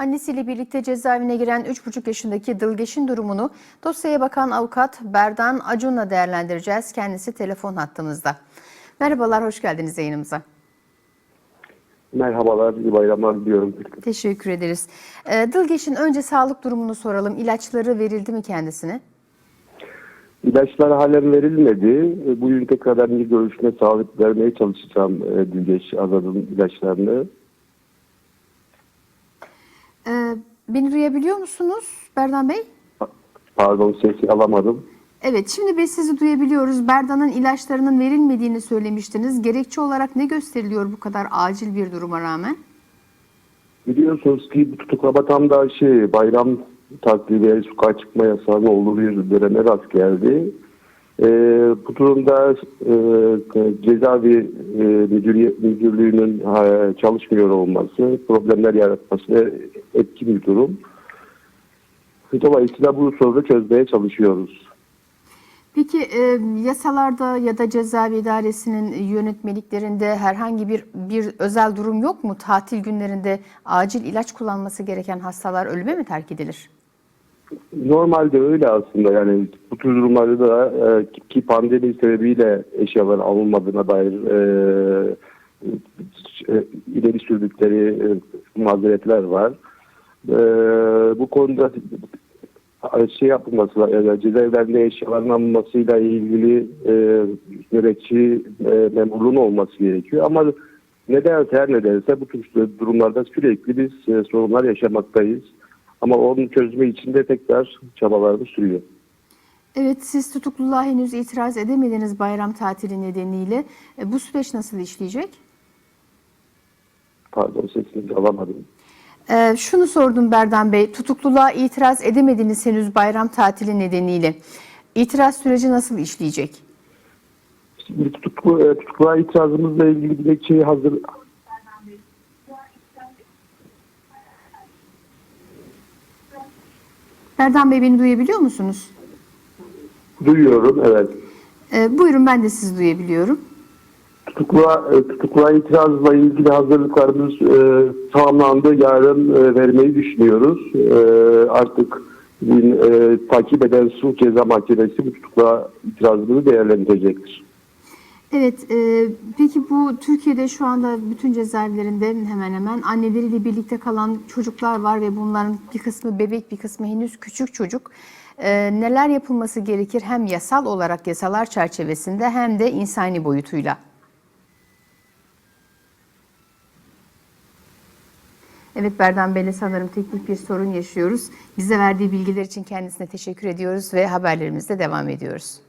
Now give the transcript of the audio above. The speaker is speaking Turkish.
Annesiyle birlikte cezaevine giren 3,5 yaşındaki Dılgeç'in durumunu dosyaya bakan avukat Berdan Acun'la değerlendireceğiz. Kendisi telefon hattımızda. Merhabalar, hoş geldiniz yayınımıza. Merhabalar, iyi bayramlar diliyorum. Teşekkür ederiz. Ee, Dılgeç'in önce sağlık durumunu soralım. İlaçları verildi mi kendisine? İlaçlar halen verilmedi. Bugün tekrardan bir görüşme sağlık vermeye çalışacağım e, Dilgeç Azad'ın ilaçlarını. Ee, beni duyabiliyor musunuz Berdan Bey? Pardon sesi alamadım. Evet, şimdi biz sizi duyabiliyoruz. Berdan'ın ilaçlarının verilmediğini söylemiştiniz. Gerekçe olarak ne gösteriliyor bu kadar acil bir duruma rağmen? Biliyorsunuz ki bu tutuklama tam da şey bayram takvimi, sokağa çıkma yasağının olduğu bir döneme rast geldi. E, bu durumda e, cezaevi e, müdürlüğünün e, çalışmıyor olması, problemler yaratması etkin bir durum. Dolayısıyla bu sorunu çözmeye çalışıyoruz. Peki e, yasalarda ya da cezaevi idaresinin yönetmeliklerinde herhangi bir bir özel durum yok mu? Tatil günlerinde acil ilaç kullanması gereken hastalar ölüme mi terk edilir? Normalde öyle aslında yani bu tür durumlarda da e, ki pandemi sebebiyle eşyalar alınmadığına dair e, e, ileri sürdükleri e, mazeretler var. E, bu konuda şey yapılması, yani cezaevlerinde eşyaların alınmasıyla ilgili e, nöbetçi e, memurluğun olması gerekiyor. Ama neden her nedense bu tür durumlarda sürekli biz e, sorunlar yaşamaktayız. Ama onun çözümü için de tekrar çabalarımız sürüyor. Evet, siz tutukluluğa henüz itiraz edemediniz bayram tatili nedeniyle. E, bu süreç nasıl işleyecek? Pardon sesinizi alamadım. Ee, şunu sordum Berdan Bey, tutukluluğa itiraz edemediniz henüz bayram tatili nedeniyle. İtiraz süreci nasıl işleyecek? Şimdi tutuklu, e, tutukluğa itirazımızla ilgili dilekçeyi hazır Berdan Bey beni duyabiliyor musunuz? duyuyorum. Evet. Ee, buyurun ben de sizi duyabiliyorum. Tutukluğa, e, tutukluğa itirazla ilgili hazırlıklarımız e, tamamlandı. Yarın e, vermeyi düşünüyoruz. E, artık bugün, e, takip eden sulh ceza mahkemesi bu tutukluğa itirazımızı değerlendirecektir. Evet, e, peki bu Türkiye'de şu anda bütün cezaevlerinde hemen hemen anneleriyle birlikte kalan çocuklar var ve bunların bir kısmı bebek, bir kısmı henüz küçük çocuk. E, neler yapılması gerekir hem yasal olarak yasalar çerçevesinde hem de insani boyutuyla? Evet Berdan Bey'le sanırım teknik bir sorun yaşıyoruz. Bize verdiği bilgiler için kendisine teşekkür ediyoruz ve haberlerimizle devam ediyoruz.